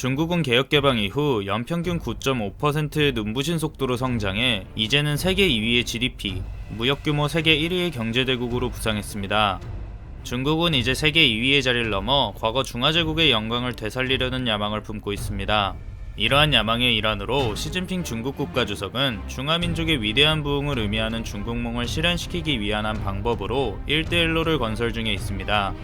중국은 개혁개방 이후 연평균 9.5%의 눈부신 속도로 성장해 이제는 세계 2위의 GDP, 무역규모 세계 1위의 경제대국으로 부상했습니다. 중국은 이제 세계 2위의 자리를 넘어 과거 중화제국의 영광을 되살리려는 야망을 품고 있습니다. 이러한 야망의 일환으로 시진핑 중국 국가주석은 중화민족의 위대한 부흥을 의미하는 중국몽을 실현시키기 위한 한 방법으로 1대1로를 건설 중에 있습니다.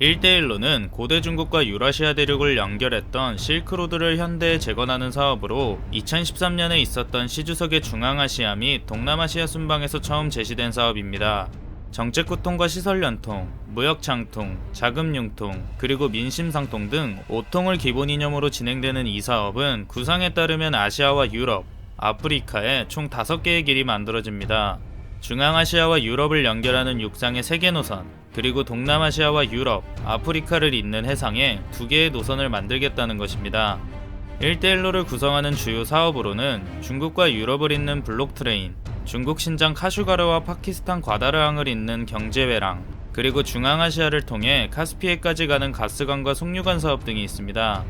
1대1로는 고대 중국과 유라시아 대륙을 연결했던 실크로드를 현대에 재건하는 사업으로 2013년에 있었던 시주석의 중앙아시아 및 동남아시아 순방에서 처음 제시된 사업입니다. 정책 구통과 시설 연통, 무역 창통, 자금 융통, 그리고 민심 상통 등 5통을 기본 이념으로 진행되는 이 사업은 구상에 따르면 아시아와 유럽, 아프리카에 총 5개의 길이 만들어집니다. 중앙아시아와 유럽을 연결하는 육상의 세개 노선, 그리고 동남아시아와 유럽, 아프리카를 잇는 해상에 두 개의 노선을 만들겠다는 것입니다. 1대1로를 구성하는 주요 사업으로는 중국과 유럽을 잇는 블록 트레인, 중국 신장 카슈가르와 파키스탄 과다르항을 잇는 경제회랑, 그리고 중앙아시아를 통해 카스피해까지 가는 가스관과 송유관 사업 등이 있습니다.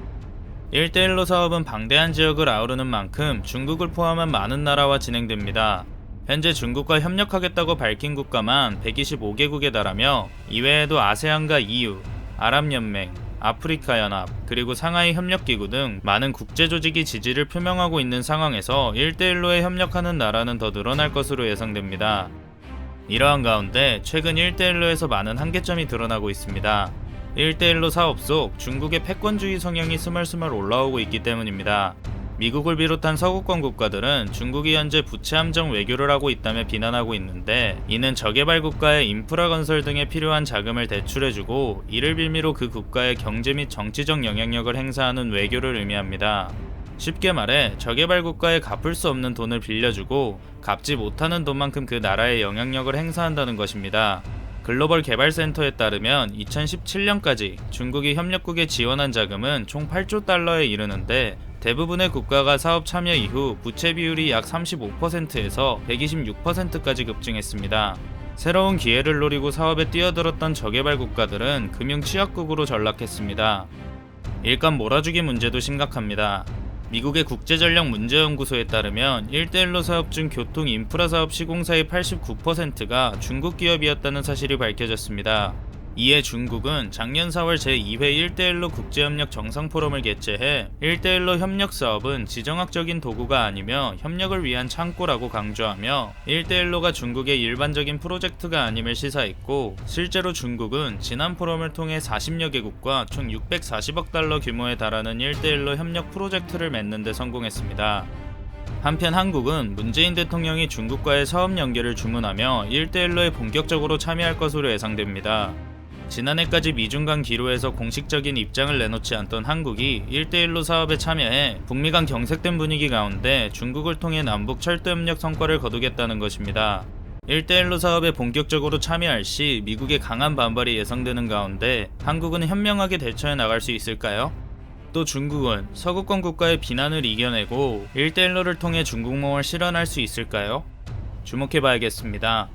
1대1로 사업은 방대한 지역을 아우르는 만큼 중국을 포함한 많은 나라와 진행됩니다. 현재 중국과 협력하겠다고 밝힌 국가만 125개국에 달하며 이외에도 아세안과 EU, 아랍연맹, 아프리카 연합, 그리고 상하이 협력기구 등 많은 국제 조직이 지지를 표명하고 있는 상황에서 1대1로에 협력하는 나라는 더 늘어날 것으로 예상됩니다. 이러한 가운데 최근 1대1로에서 많은 한계점이 드러나고 있습니다. 1대1로 사업 속 중국의 패권주의 성향이 스멀스멀 올라오고 있기 때문입니다. 미국을 비롯한 서구권 국가들은 중국이 현재 부채 함정 외교를 하고 있다며 비난하고 있는데 이는 저개발 국가의 인프라 건설 등에 필요한 자금을 대출해주고 이를 빌미로 그 국가의 경제 및 정치적 영향력을 행사하는 외교를 의미합니다. 쉽게 말해 저개발 국가에 갚을 수 없는 돈을 빌려주고 갚지 못하는 돈만큼 그 나라의 영향력을 행사한다는 것입니다. 글로벌 개발센터에 따르면 2017년까지 중국이 협력국에 지원한 자금은 총 8조 달러에 이르는데 대부분의 국가가 사업 참여 이후 부채 비율이 약 35%에서 126%까지 급증했습니다. 새로운 기회를 노리고 사업에 뛰어들었던 저개발 국가들은 금융 취약국으로 전락했습니다. 일감 몰아주기 문제도 심각합니다. 미국의 국제전력문제연구소에 따르면 1대1로 사업 중 교통 인프라 사업 시공사의 89%가 중국 기업이었다는 사실이 밝혀졌습니다. 이에 중국은 작년 4월 제2회 1대1로 국제협력 정상포럼을 개최해 1대1로 협력 사업은 지정학적인 도구가 아니며 협력을 위한 창고라고 강조하며 1대1로가 중국의 일반적인 프로젝트가 아님을 시사했고 실제로 중국은 지난 포럼을 통해 40여 개국과 총 640억 달러 규모에 달하는 1대1로 협력 프로젝트를 맺는 데 성공했습니다. 한편 한국은 문재인 대통령이 중국과의 사업 연계를 주문하며 1대1로에 본격적으로 참여할 것으로 예상됩니다. 지난해까지 미중 간 기로에서 공식적인 입장을 내놓지 않던 한국이 1대1로 사업에 참여해 북미 간 경색된 분위기 가운데 중국을 통해 남북 철도 협력 성과를 거두겠다는 것입니다. 1대1로 사업에 본격적으로 참여할 시 미국의 강한 반발이 예상되는 가운데 한국은 현명하게 대처해 나갈 수 있을까요? 또 중국은 서구권 국가의 비난을 이겨내고 1대1로를 통해 중국몽을 실현할 수 있을까요? 주목해 봐야겠습니다.